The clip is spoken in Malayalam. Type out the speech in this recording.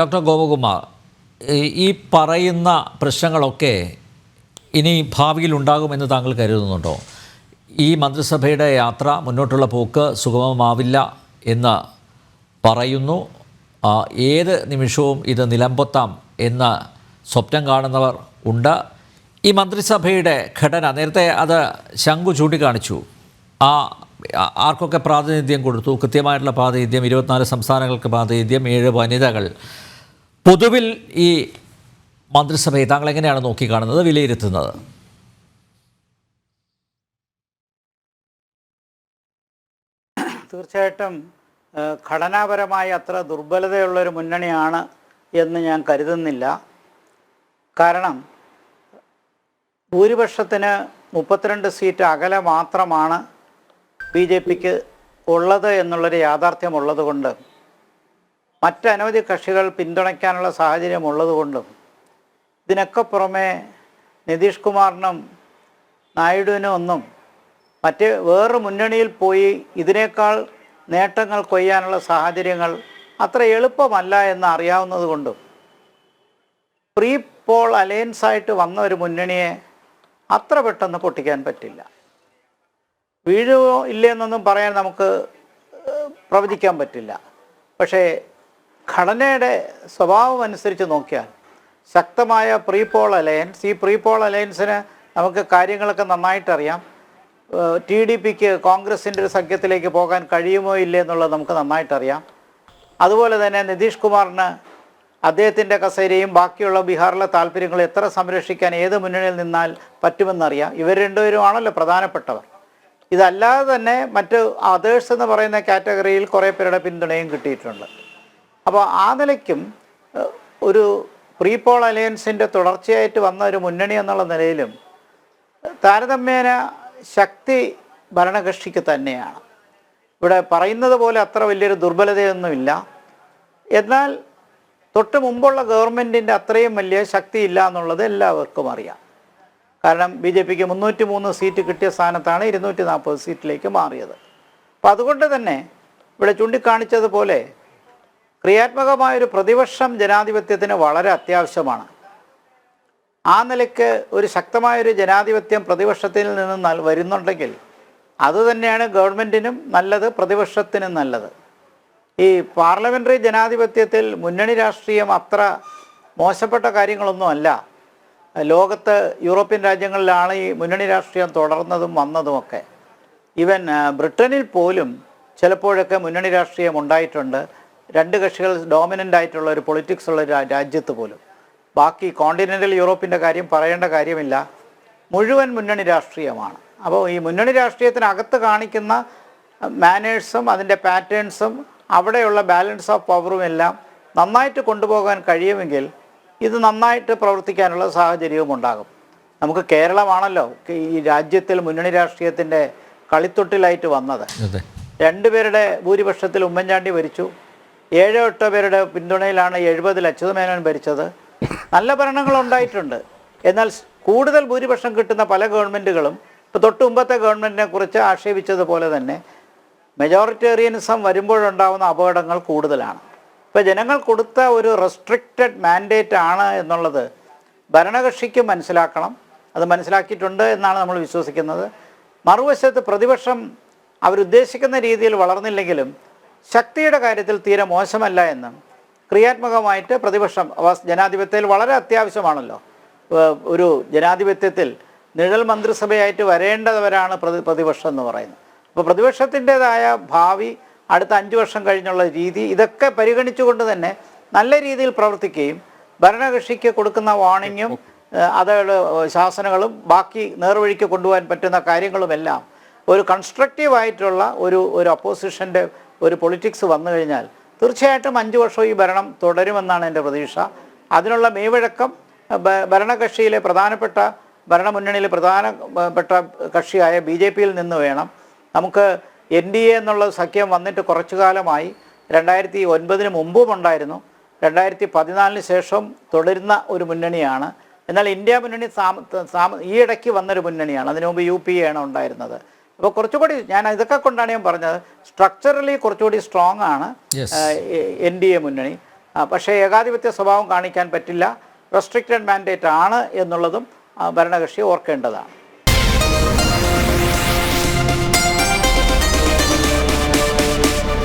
ഡോക്ടർ ഗോപകുമാർ ഈ- പറയുന്ന പ്രശ്നങ്ങളൊക്കെ ഇനി ഭാവിയിൽ ഉണ്ടാകുമെന്ന് താങ്കൾ കരുതുന്നുണ്ടോ? ഈ മന്ത്രിസഭയുടെ യാത്ര മുന്നോട്ടുള്ള പോക്ക് സുഗമമാവില്ല എന്ന് പറയുന്നു. ഏത് നിമിഷവും ഇത് നിലമ്പൊത്താം എന്ന് സ്വപ്നം കാണുന്നവർ ഉണ്ട്. ഈ മന്ത്രിസഭയുടെ ഘടന നേരത്തെ അത് ശംഖു ചൂണ്ടിക്കാണിച്ചു. ആ- ആർക്കൊക്കെ പ്രാതിനിധ്യം കൊടുത്തു? കൃത്യമായിട്ടുള്ള പ്രാതിനിധ്യം ഇരുപത്തിനാല് സംസ്ഥാനങ്ങൾക്ക് പ്രാതിനിധ്യം ഏഴ് വനിതകൾ. പൊതുവിൽ ഈ മന്ത്രിസഭയെ താങ്കൾ എങ്ങനെയാണ് നോക്കിക്കാണുന്നത് വിലയിരുത്തുന്നത്? തീർച്ചയായിട്ടും ഘടനാപരമായി അത്ര ദുർബലതയുള്ളൊരു മുന്നണിയാണ് എന്ന് ഞാൻ കരുതുന്നില്ല. കാരണം ഭൂരിപക്ഷത്തിന് മുപ്പത്തിരണ്ട് സീറ്റ് അകലെ മാത്രമാണ് ബി ജെ പിക്ക് ഉള്ളത് എന്നുള്ളൊരു യാഥാർത്ഥ്യം ഉള്ളതുകൊണ്ട് മറ്റനവധി കക്ഷികൾ പിന്തുണയ്ക്കാനുള്ള സാഹചര്യം ഉള്ളതുകൊണ്ടും ഇതിനൊക്കെ പുറമെ നിതീഷ് കുമാറിനും നായിഡുവിനും ഒന്നും മറ്റ് വേറൊരു മുന്നണിയിൽ പോയി ഇതിനേക്കാൾ നേട്ടങ്ങൾ കൊയ്യാനുള്ള സാഹചര്യങ്ങൾ അത്ര എളുപ്പമല്ല എന്ന് അറിയാവുന്നത് കൊണ്ടും പ്രീ പോൾ അലയൻസ് ആയിട്ട് വന്ന ഒരു മുന്നണിയെ അത്ര പെട്ടെന്ന് പൊട്ടിക്കാൻ പറ്റില്ല. വീഴുമോ ഇല്ലയെന്നൊന്നും പറയാൻ നമുക്ക് പ്രവചിക്കാൻ പറ്റില്ല. പക്ഷേ ഘടനയുടെ സ്വഭാവം അനുസരിച്ച് നോക്കിയാൽ ശക്തമായ പ്രീപോൾ അലയൻസ് ഈ പ്രീപോൾ അലയൻസിന് നമുക്ക് കാര്യങ്ങളൊക്കെ നന്നായിട്ടറിയാം. ടി ഡി പിക്ക് കോൺഗ്രസിന്റെ ഒരു സഖ്യത്തിലേക്ക് പോകാൻ കഴിയുമോ ഇല്ലേ എന്നുള്ളത് നമുക്ക് നന്നായിട്ടറിയാം. അതുപോലെ തന്നെ നിതീഷ് കുമാറിന് അദ്ദേഹത്തിന്റെ കസേരയും ബാക്കിയുള്ള ബീഹാറിലെ താല്പര്യങ്ങൾ എത്ര സംരക്ഷിക്കാൻ ഏത് മുന്നണിയിൽ നിന്നാൽ പറ്റുമെന്നറിയാം. ഇവർ രണ്ടുപേരുമാണല്ലോ പ്രധാനപ്പെട്ടവർ. ഇതല്ലാതെ തന്നെ മറ്റ് അതേഴ്സ് എന്ന് പറയുന്ന കാറ്റഗറിയിൽ കുറേ പേരുടെ പിന്തുണയും കിട്ടിയിട്ടുണ്ട്. അപ്പോൾ ആ നിലയ്ക്കും ഒരു പ്രീ പോൾ അലയൻസിന്റെ തുടർച്ചയായിട്ട് വന്ന ഒരു മുന്നണി എന്നുള്ള നിലയിലും താരതമ്യേന ശക്തി ഭരണകക്ഷിക്ക് തന്നെയാണ്. ഇവിടെ പറയുന്നത് പോലെ അത്ര വലിയൊരു ദുർബലതയൊന്നുമില്ല. എന്നാൽ തൊട്ട് മുമ്പുള്ള ഗവൺമെന്റിന്റെ അത്രയും വലിയ ശക്തിയില്ല എന്നുള്ളത് എല്ലാവർക്കും അറിയാം. കാരണം ബി ജെ പിക്ക് മുന്നൂറ്റി മൂന്ന് സീറ്റ് കിട്ടിയ സ്ഥാനത്താണ് ഇരുന്നൂറ്റി നാൽപ്പത് സീറ്റിലേക്ക് മാറിയത്. അപ്പം അതുകൊണ്ട് തന്നെ ഇവിടെ ചൂണ്ടിക്കാണിച്ചതുപോലെ ക്രിയാത്മകമായൊരു പ്രതിപക്ഷം ജനാധിപത്യത്തിന് വളരെ അത്യാവശ്യമാണ്. ആ നിലയ്ക്ക് ഒരു ശക്തമായൊരു ജനാധിപത്യം പ്രതിപക്ഷത്തിൽ നിന്ന് വരുന്നുണ്ടെങ്കിൽ അതുതന്നെയാണ് ഗവൺമെന്റിനും നല്ലത് പ്രതിപക്ഷത്തിനും നല്ലത്. ഈ പാർലമെന്ററി ജനാധിപത്യത്തിൽ മുന്നണി രാഷ്ട്രീയം അത്ര മോശപ്പെട്ട കാര്യങ്ങളൊന്നുമല്ല ലോകത്ത് യൂറോപ്യൻ രാജ്യങ്ങളിലാണ് ഈ മുന്നണി രാഷ്ട്രീയം തുടർന്നതും വന്നതുമൊക്കെ. ഈവൻ ബ്രിട്ടനിൽ പോലും ചിലപ്പോഴൊക്കെ മുന്നണി രാഷ്ട്രീയം ഉണ്ടായിട്ടുണ്ട്. രണ്ട് കക്ഷികൾ ഡോമിനന്റ് ആയിട്ടുള്ള ഒരു പൊളിറ്റിക്സ് ഉള്ള രാജ്യത്ത് പോലും. ബാക്കി കോണ്ടിനെന്റൽ യൂറോപ്പിന്റെ കാര്യം പറയേണ്ട കാര്യമില്ല. മുഴുവൻ മുന്നണി രാഷ്ട്രീയമാണ്. അപ്പോൾ ഈ മുന്നണി രാഷ്ട്രീയത്തിനകത്ത് കാണിക്കുന്ന മാനേഴ്സും അതിന്റെ പാറ്റേൺസും അവിടെയുള്ള ബാലൻസ് ഓഫ് പവറും എല്ലാം നന്നായിട്ട് കൊണ്ടുപോകാൻ കഴിയുമെങ്കിൽ ഇത് നന്നായിട്ട് പ്രവർത്തിക്കാനുള്ള സാഹചര്യവും ഉണ്ടാകും. നമുക്ക് കേരളമാണല്ലോ ഈ രാജ്യത്തിൽ മുന്നണി രാഷ്ട്രീയത്തിന്റെ കളിത്തൊട്ടിലായിട്ട് വന്നത്. രണ്ടുപേരുടെ ഭൂരിപക്ഷത്തിൽ ഉമ്മൻചാണ്ടി ഭരിച്ചു. ഏഴോ എട്ടോ പേരുടെ പിന്തുണയിലാണ് എഴുപതിൽ അച്യുതമേനോൻ ഭരിച്ചത്. നല്ല ഭരണങ്ങൾ ഉണ്ടായിട്ടുണ്ട്. എന്നാൽ കൂടുതൽ ഭൂരിപക്ഷം കിട്ടുന്ന പല ഗവൺമെന്റുകളും ഇപ്പോൾ തൊട്ട് മുമ്പത്തെ ഗവൺമെന്റിനെ കുറിച്ച് ആക്ഷേപിച്ചതുപോലെ തന്നെ മെജോറിറ്റേറിയനിസം വരുമ്പോഴുണ്ടാകുന്ന അപകടങ്ങൾ കൂടുതലാണ്. ഇപ്പോൾ ജനങ്ങൾ കൊടുത്ത ഒരു റെസ്ട്രിക്റ്റഡ് മാൻഡേറ്റ് ആണ് എന്നുള്ളത് ഭരണകക്ഷിക്ക് മനസ്സിലാക്കണം. അത് മനസ്സിലാക്കിയിട്ടുണ്ട് എന്നാണ് നമ്മൾ വിശ്വസിക്കുന്നത്. മറുവശത്ത് പ്രതിപക്ഷം അവരുദ്ദേശിക്കുന്ന രീതിയിൽ വളർന്നില്ലെങ്കിലും ശക്തിയുടെ കാര്യത്തിൽ തീരെ മോശമല്ല എന്ന്. ക്രിയാത്മകമായിട്ട് പ്രതിപക്ഷം ജനാധിപത്യത്തിൽ വളരെ അത്യാവശ്യമാണല്ലോ. ഒരു ജനാധിപത്യത്തിൽ നിഴൽ മന്ത്രിസഭയായിട്ട് വരേണ്ടവരാണ് പ്രതി പ്രതിപക്ഷം എന്ന് പറയുന്നത്. അപ്പോൾ പ്രതിപക്ഷത്തിന്റെതായ ഭാവി അടുത്ത അഞ്ച് വർഷം കഴിഞ്ഞുള്ള രീതി ഇതൊക്കെ പരിഗണിച്ചുകൊണ്ട് തന്നെ നല്ല രീതിയിൽ പ്രവർത്തിക്കുകയും ഭരണകക്ഷിക്ക് കൊടുക്കുന്ന വാണിങ്ങും അത് ശാസനകളും ബാക്കി നേർവഴിക്ക് കൊണ്ടുപോകാൻ പറ്റുന്ന കാര്യങ്ങളുമെല്ലാം ഒരു കൺസ്ട്രക്റ്റീവായിട്ടുള്ള ഒരു ഒരു അപ്പോസിഷന്റെ ഒരു പൊളിറ്റിക്സ് വന്നു കഴിഞ്ഞാൽ തീർച്ചയായിട്ടും അഞ്ച് വർഷം ഈ ഭരണം തുടരുമെന്നാണ് എന്റെ പ്രതീക്ഷ. അതിനുള്ള മേവഴക്കം ഭരണകക്ഷിയിലെ പ്രധാനപ്പെട്ട ഭരണമുന്നണിയിലെ പ്രധാനപ്പെട്ട കക്ഷിയായ ബി ജെ പിയിൽ നിന്ന് വേണം. നമുക്ക് എൻ ഡി എ എന്നുള്ള സഖ്യം വന്നിട്ട് കുറച്ചു കാലമായി രണ്ടായിരത്തി ഒൻപതിന് മുമ്പും ഉണ്ടായിരുന്നു. രണ്ടായിരത്തി പതിനാലിന് ശേഷം തുടരുന്ന ഒരു മുന്നണിയാണ്. എന്നാൽ ഇന്ത്യ മുന്നണി സാമ ഈ ഇടയ്ക്ക് വന്നൊരു മുന്നണിയാണ്. അതിനു മുമ്പ് യു പി എ ആണ് ഉണ്ടായിരുന്നത്. അപ്പോൾ കുറച്ചുകൂടി ഞാൻ ഇതൊക്കെ കൊണ്ടാണ് ഞാൻ പറഞ്ഞത്. സ്ട്രക്ചറലി കുറച്ചുകൂടി സ്ട്രോങ് ആണ്. എൻ ഡി എ മുന്നണി. പക്ഷേ ഏകാധിപത്യ സ്വഭാവം കാണിക്കാൻ പറ്റില്ല. റെസ്ട്രിക്റ്റഡ് മാൻഡേറ്റ് ആണ് എന്നുള്ളതും ഭരണകക്ഷി ഓർക്കേണ്ടതാണ്.